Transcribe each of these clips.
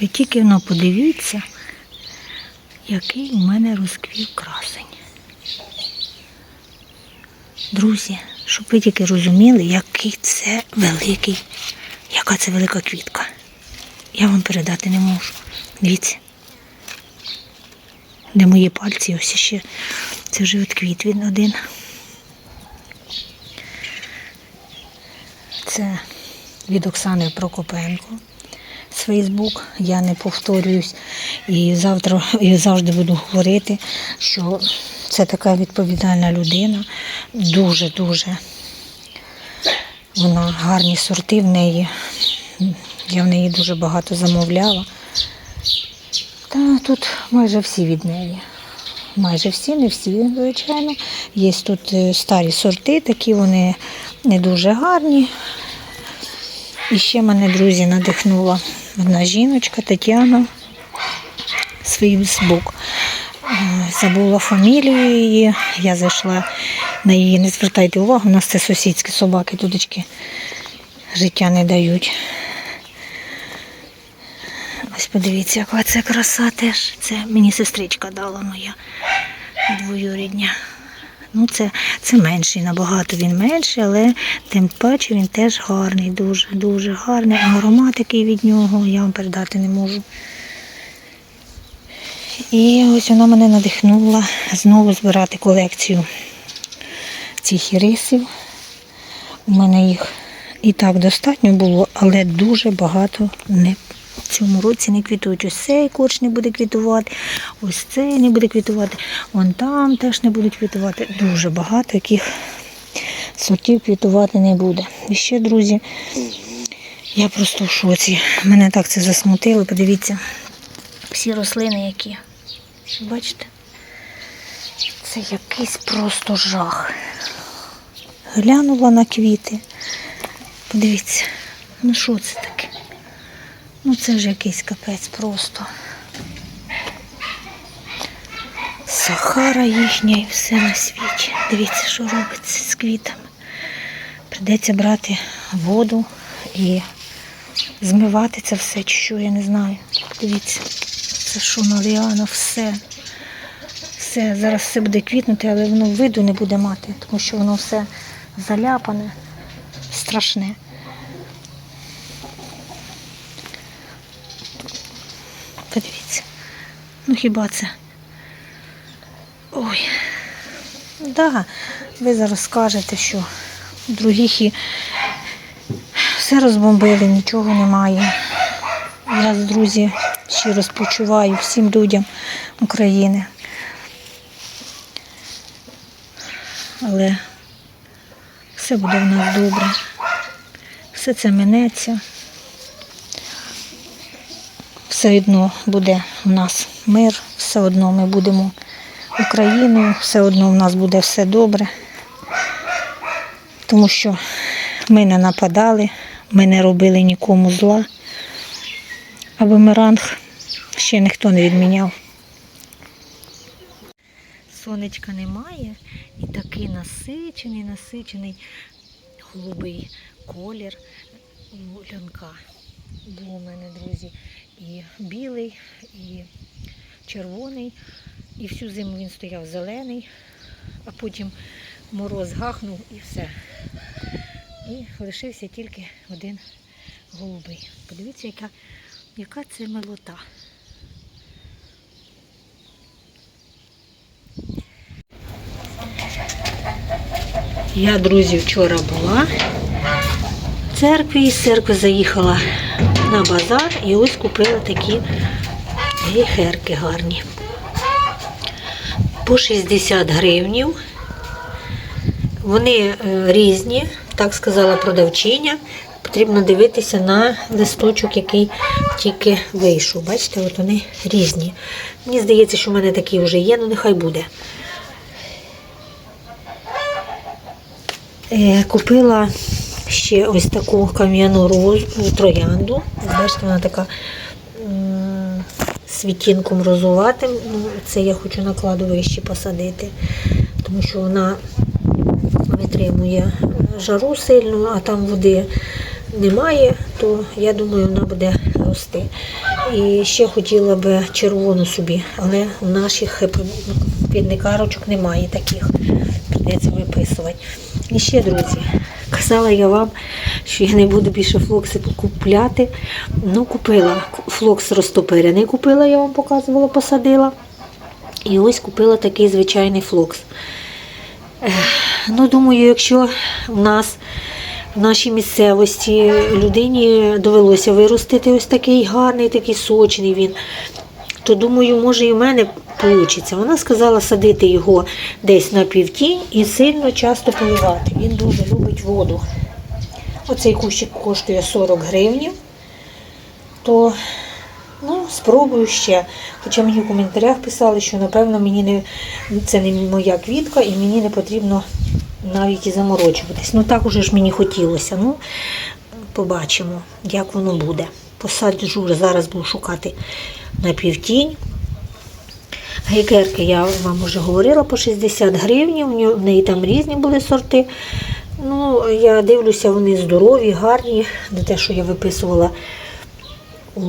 Ви тільки воно подивіться, який у мене розквів красень. Друзі, щоб ви тільки розуміли, який це великий, яка це велика квітка. Я вам передати не можу. Дивіться. Де мої пальці, ось ще. Це вже відквіт він один. Це від Оксани Прокопенко Фейсбук. Я не повторююсь і завтра і завжди буду говорити, що це така відповідальна людина. Дуже-дуже вона гарні сорти в неї. Я в неї дуже багато замовляла. Та тут майже всі від неї. Майже всі, не всі, звичайно. Є тут е, старі сорти, такі вони не дуже гарні. І ще мене, друзі, надихнула одна жіночка Тетяна з Фейсбук. Е, Забула фамілію її. Я зайшла на її, не звертайте увагу, у нас це сусідські собаки, дудочки життя не дають. Ось подивіться, яка це краса теж. Це мені сестричка дала моя двоюрідня. Ну, це, це менший, набагато він менший, але тим паче він теж гарний, дуже, дуже гарний. Аромат який від нього я вам передати не можу. І ось вона мене надихнула знову збирати колекцію цих ірисів. У мене їх і так достатньо було, але дуже багато не цьому році не квітують. Ось цей корч не буде квітувати, ось цей не буде квітувати, вон там теж не будуть квітувати. Дуже багато яких сортів квітувати не буде. І ще, друзі, я просто в шоці. Мене так це засмутило. Подивіться, всі рослини які. Бачите? Це якийсь просто жах. Глянула на квіти. Подивіться, ну що це таке? Ну це ж якийсь капець просто. Сахара їхня і все на світі. Дивіться, що робиться з квітами. Придеться брати воду і змивати це все, чи що, я не знаю. Дивіться, це що наліано, все. Все, зараз все буде квітнути, але воно виду не буде мати, тому що воно все заляпане, страшне. Подивіться. Ну хіба це? Ой. Да, ви зараз скажете, що других і все розбомбили, нічого немає. Я, друзі, щиро спочуваю всім людям України. Але все буде в нас добре. Все це минеться. Все одно буде у нас мир, все одно ми будемо Україною, все одно в нас буде все добре. Тому що ми не нападали, ми не робили нікому зла, а бумеранг ще ніхто не відміняв. Сонечка немає і такий насичений, насичений голубий колір у лянка. Був у мене, друзі, і білий, і червоний. І всю зиму він стояв зелений, а потім мороз гахнув і все. І лишився тільки один голубий. Подивіться, яка, яка це милота. Я, друзі, вчора була в церкві, і з церкви заїхала на базар і ось купила такі гейхерки гарні. По 60 гривнів. Вони е, різні, так сказала продавчиня. Потрібно дивитися на листочок, який тільки вийшов. Бачите, от вони різні. Мені здається, що в мене такі вже є, ну нехай буде. Е, Купила ще ось таку кам'яну розу, троянду. Бачите, вона така м, з відтінком розуватим. Ну, це я хочу на кладовищі посадити, тому що вона витримує жару сильну, а там води немає, то я думаю, вона буде рости. І ще хотіла би червону собі, але у наших квітникарочок немає таких. Придеться виписувати. І ще, друзі, казала я вам, що я не буду більше флокси купляти. Ну, купила флокс розтопирений, купила, я вам показувала, посадила. І ось купила такий звичайний флокс. Ну, думаю, якщо в нас в нашій місцевості людині довелося виростити ось такий гарний, такий сочний він, то думаю, може і в мене вийде. Вона сказала садити його десь на півтінь і сильно часто поливати. Він дуже любить воду. Оцей кущик коштує 40 гривнів. То ну, спробую ще. Хоча мені в коментарях писали, що напевно мені не це не моя квітка і мені не потрібно навіть і заморочуватись. Ну так уже ж мені хотілося. Ну, побачимо, як воно буде. Посаджу, зараз буду шукати на півтінь. Гейкерки я вам вже говорила по 60 гривень, в неї там різні були сорти. Ну, я дивлюся, вони здорові, гарні. Не те, що я виписувала у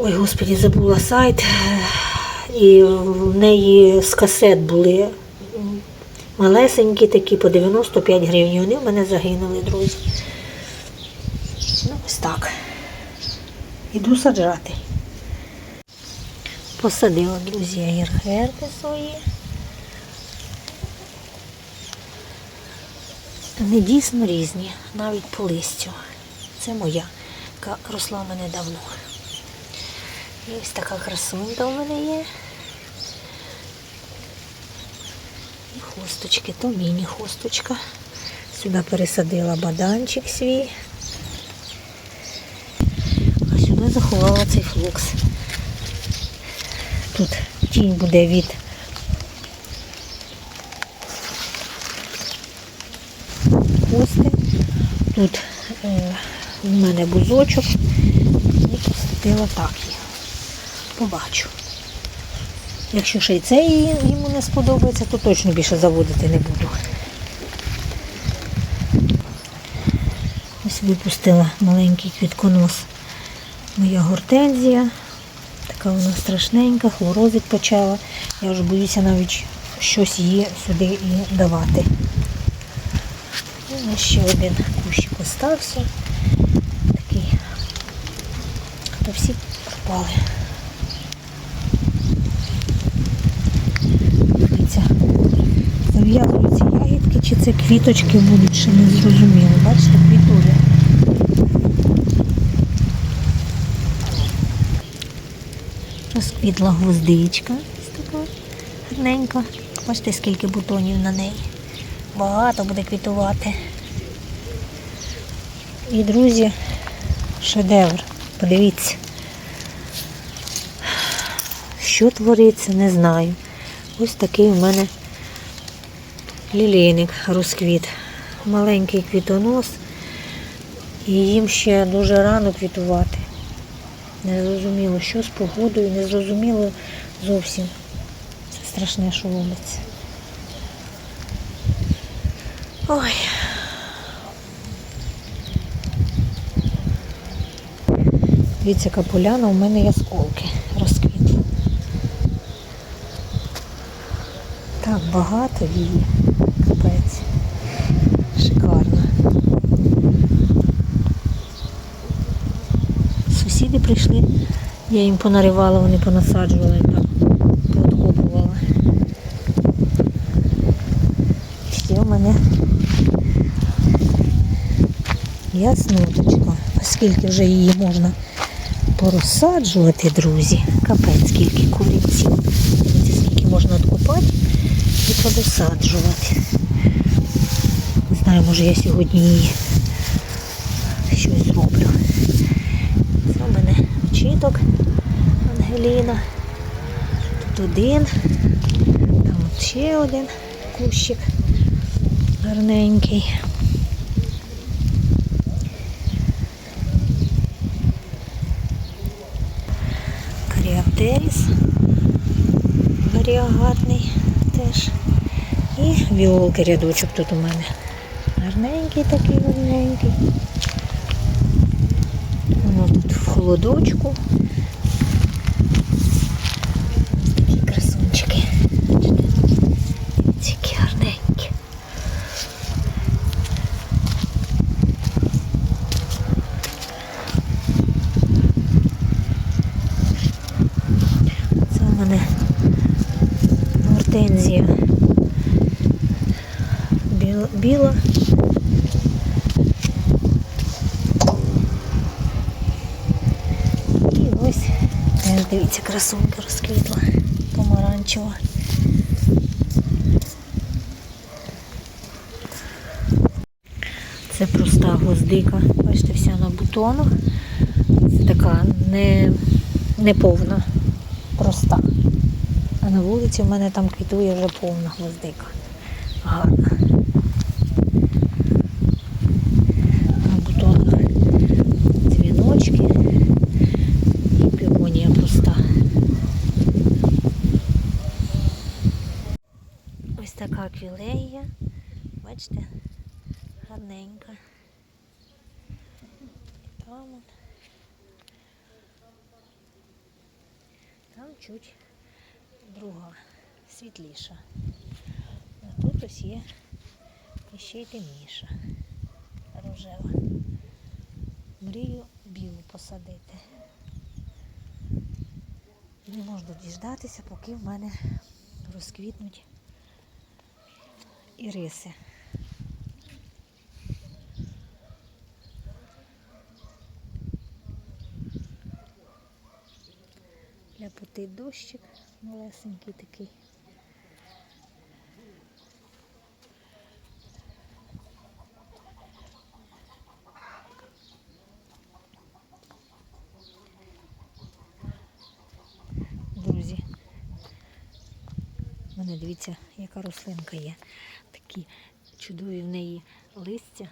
Ой, господі, забула сайт. І в неї з касет були малесенькі такі по 95 гривень. Вони в мене загинули, друзі. Ну, ось так. Іду саджати. Посадила, друзі, гірхерки свої. Вони дійсно різні, навіть по листю. Це моя, яка росла в мене давно. І ось така красунька у мене є. І хосточки, то міні-хосточка. Сюди пересадила баданчик свій. А сюди заховала цей флокс. Тут тінь буде від хости. Тут е, в мене бузочок. І посадила так їх побачу. Якщо ще й це йому не сподобається, то точно більше заводити не буду. Ось випустила маленький квітконос. Моя гортензія. Така вона страшненька, хлорозить почала. Я вже боюся навіть щось її сюди і давати. І ще один кущик остався. Такий. Та всі пропали. Дивіться, зав'язуються ягідки, чи це квіточки будуть, ще не зрозуміло. Бачите, квітує. Розквітла гвоздичка. Ось така гарненька. Бачите, скільки бутонів на неї. Багато буде квітувати. І, друзі, шедевр. Подивіться. Що твориться, не знаю. Ось такий у мене лілейник розквіт. Маленький квітонос. І їм ще дуже рано квітувати. Не зрозуміло, що з погодою, не зрозуміло зовсім. Це страшне, що робиться. Ой. Дивіться, яка поляна, у мене є сколки розквітли. Так багато її. Капець. Прийшли, я їм понаривала, вони понасаджували там, пооткопувала. Ще в мене ясноточка. Оскільки вже її можна порозсаджувати, друзі. Капець, скільки корінців. Дивіться, скільки можна откопати і подосаджувати. Не знаю, може я сьогодні її щось зроблю. Це у мене чіток Ангеліна. Тут один, там ще один кущик гарненький. Каріаптеріс варіагатний теж. І віолки рядочок тут у мене. Гарненький такий, гарненький. Воно тут в холодочку. Такі красунчики. Ці гарненькі. Це у мене гортензія біла. біла. І ось, теж дивіться, красунка розквітла, помаранчева. Це проста гвоздика, бачите, вся на бутонах. Це така не, не повна, проста. А на вулиці в мене там квітує вже повна гвоздика. Гарна. На бутонах дзвіночки і півонія проста. Ось така квілея. Бачите? Гарненька. І Там он. Там чуть друга, світліша. А тут ось є ще й темніша, рожева. Мрію білу посадити. Не можу діждатися, поки в мене розквітнуть іриси. Ляпотий дощик малесенький такий. Друзі, у мене дивіться, яка рослинка є. Такі чудові в неї листя.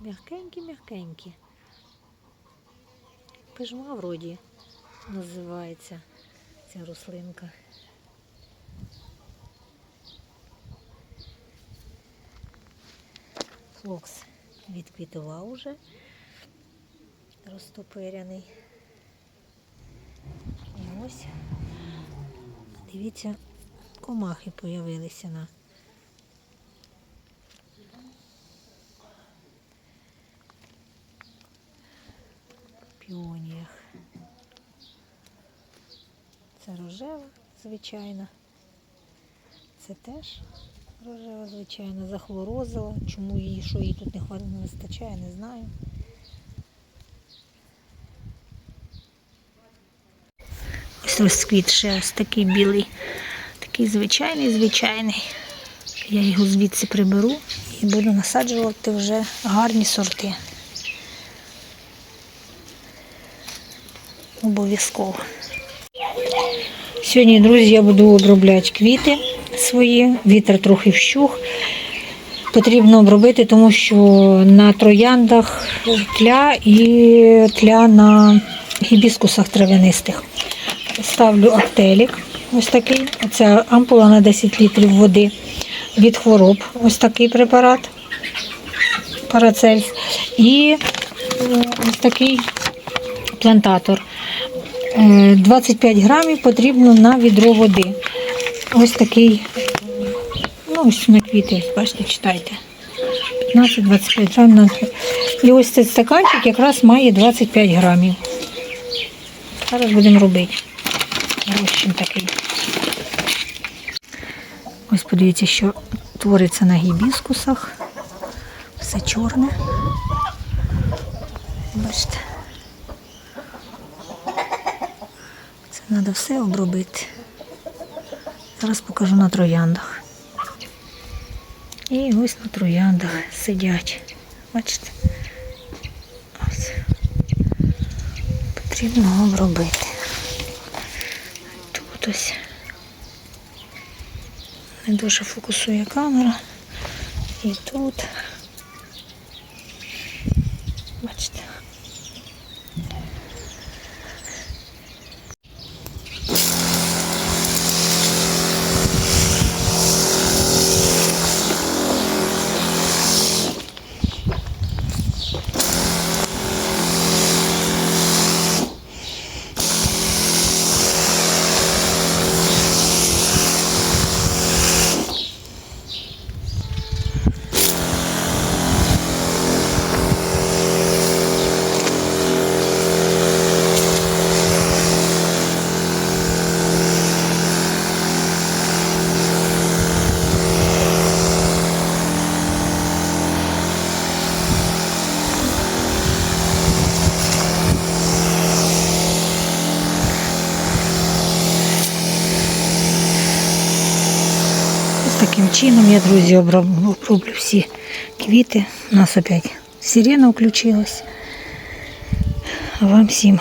М'ягкенькі-м'ягкенькі. Пижма вроді називається ця рослинка. Флокс відквітував уже, розтопиряний. І ось, дивіться, комахи появилися на піоніях. Це рожева, звичайна. Це теж рожева, звичайно, захворозила. Чому її, що їй тут не вистачає, не знаю. Ось розквіт ще ось такий білий, такий звичайний, звичайний. Я його звідси приберу і буду насаджувати вже гарні сорти. Обов'язково. Сьогодні, друзі, я буду обробляти квіти свої, вітер трохи вщух. Потрібно обробити, тому що на трояндах тля і тля на гібіскусах травянистих. Ставлю актелік, ось такий. Це ампула на 10 літрів води від хвороб. Ось такий препарат. Парацельс. І е, ось такий плантатор. Е, 25 грамів потрібно на відро води. Ось такий, ну ось на квіти, бачите, читайте. 15-25 грамів. І ось цей стаканчик якраз має 25 грамів. Зараз будемо робити. Розчин такий. Ось подивіться, що твориться на гібіскусах. Все чорне. Бачите. Треба все обробити. Зараз покажу на трояндах. І ось на трояндах сидять. Бачите? Ось. Потрібно обробити. Тут ось. Не дуже фокусує камера. І тут. Бачите. таким чином я, друзі, оброб- оброблю всі квіти. У нас опять сирена включилась. А вам всім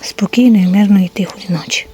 спокійної, мирної, тихої ночі.